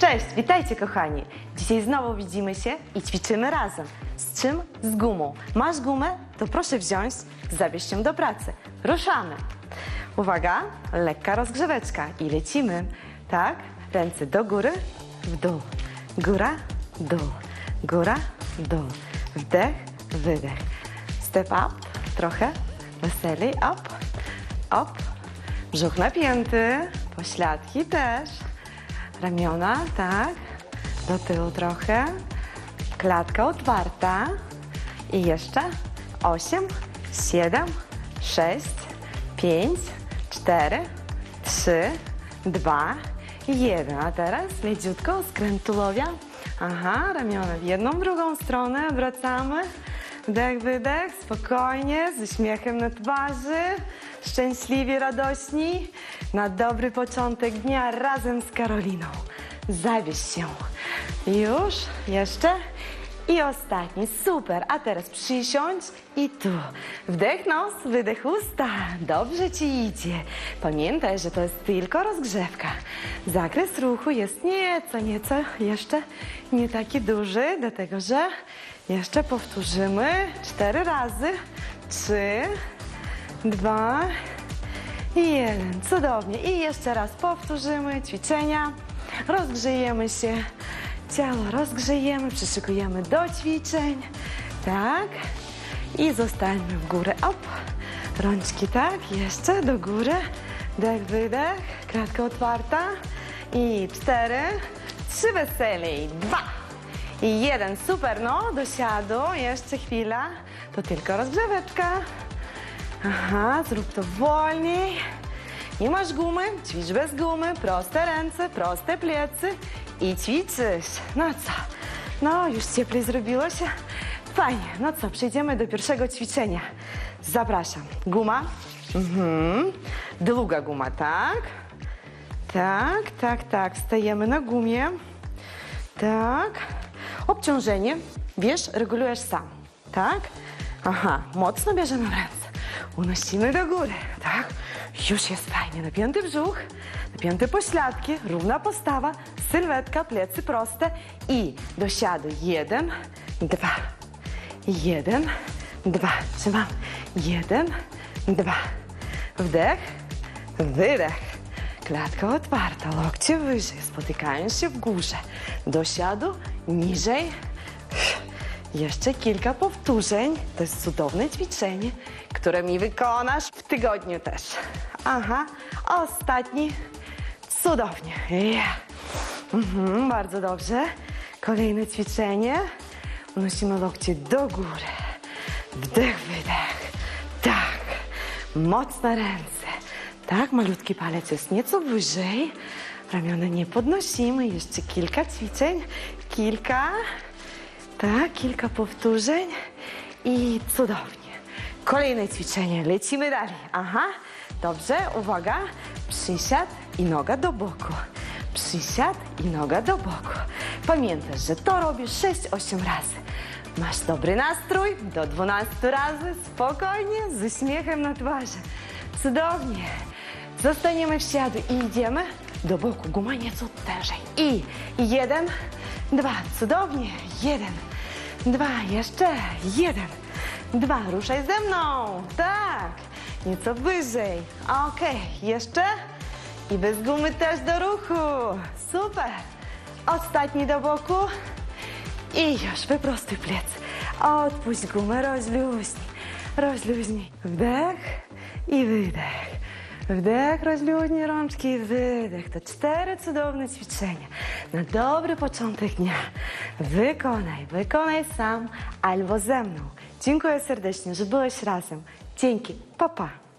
Cześć, witajcie kochani. Dzisiaj znowu widzimy się i ćwiczymy razem. Z czym? Z gumą. Masz gumę? To proszę wziąć, zabierz się do pracy. Ruszamy. Uwaga, lekka rozgrzeweczka i lecimy. Tak, ręce do góry, w dół. Góra, dół. Góra, dół. Wdech, wydech. Step up, trochę. Weseli, up, up. Brzuch napięty, pośladki też. Ramiona, tak. Do tyłu trochę. Klatka otwarta. I jeszcze osiem, siedem, sześć, pięć, cztery, trzy, dwa, jeden. A teraz leciutko skręt tułowia. Aha, ramiona w jedną, drugą stronę. Wracamy. Wdech, wydech, spokojnie, z uśmiechem na twarzy. Szczęśliwi, radośni. Na dobry początek dnia razem z Karoliną. Zabierz się. Już, jeszcze. I ostatni, super. A teraz przysiądź i tu. Wdech nos, wydech usta. Dobrze ci idzie. Pamiętaj, że to jest tylko rozgrzewka. Zakres ruchu jest nieco, nieco jeszcze nie taki duży, dlatego że jeszcze powtórzymy cztery razy. Trzy, dwa, jeden. Cudownie. I jeszcze raz powtórzymy ćwiczenia. Rozgrzejemy się. Ciało rozgrzejemy, przyszykujemy do ćwiczeń. Tak. I zostańmy w górę. Op. Rączki tak. Jeszcze do góry. Dech, wydech. Kratka otwarta. I cztery. Trzy weseli. Dwa. I jeden. Super. No, do siadu. Jeszcze chwila. To tylko rozgrzeweczka. Aha, zrób to wolniej. Nie masz gumy, ćwicz bez gumy, proste ręce, proste plecy i ćwiczysz. No co? No, już cieplej zrobiło się? Fajnie. No co, przejdziemy do pierwszego ćwiczenia. Zapraszam. Guma. Mhm. Długa guma, tak? Tak, tak, tak. Stajemy na gumie. Tak. Obciążenie, wiesz, regulujesz sam. Tak? Aha, mocno bierzemy ręce. Unosimy do góry, tak? Już jest fajnie. Napięty brzuch, napięte pośladki, równa postawa, sylwetka, plecy proste i do siadu. Jeden, dwa. Jeden, dwa. Trzymam. Jeden, dwa. Wdech, wydech. Klatka otwarta, lokcie wyżej, spotykają się w górze. Do siadu, niżej. Jeszcze kilka powtórzeń. To jest cudowne ćwiczenie, które mi wykonasz w tygodniu też. Aha, ostatni. Cudownie. Yeah. Mhm, bardzo dobrze. Kolejne ćwiczenie. Unosimy lokcie do góry. Wdech, wydech. Tak. Mocne ręce. Tak, malutki palec jest nieco wyżej. Ramiona nie podnosimy. Jeszcze kilka ćwiczeń. Kilka. Tak, kilka powtórzeń i cudownie. Kolejne ćwiczenie, lecimy dalej. Aha, dobrze, uwaga. Przysiad i noga do boku. Przysiad i noga do boku. Pamiętaj, że to robisz 6-8 razy. Masz dobry nastrój do 12 razy, spokojnie, z uśmiechem na twarzy. Cudownie. Zostaniemy w siadu i idziemy do boku, guma nieco tężej. I jeden, dwa, cudownie, jeden, dwa, jeszcze, jeden, dwa, ruszaj ze mną, tak, nieco wyżej, okej, jeszcze. I bez gumy też do ruchu, super, ostatni do boku. I już wyprostuj plecy, odpuść gumę, rozluźnij, rozluźnij, wdech i wydech. Rączki, wydech. To cztery cudowne ćwiczenia na dobry początek dnia. Wykonaj, wykonaj sam albo ze mną. Dziękuję serdecznie, że byłeś razem. Dzięki, papa. Pa.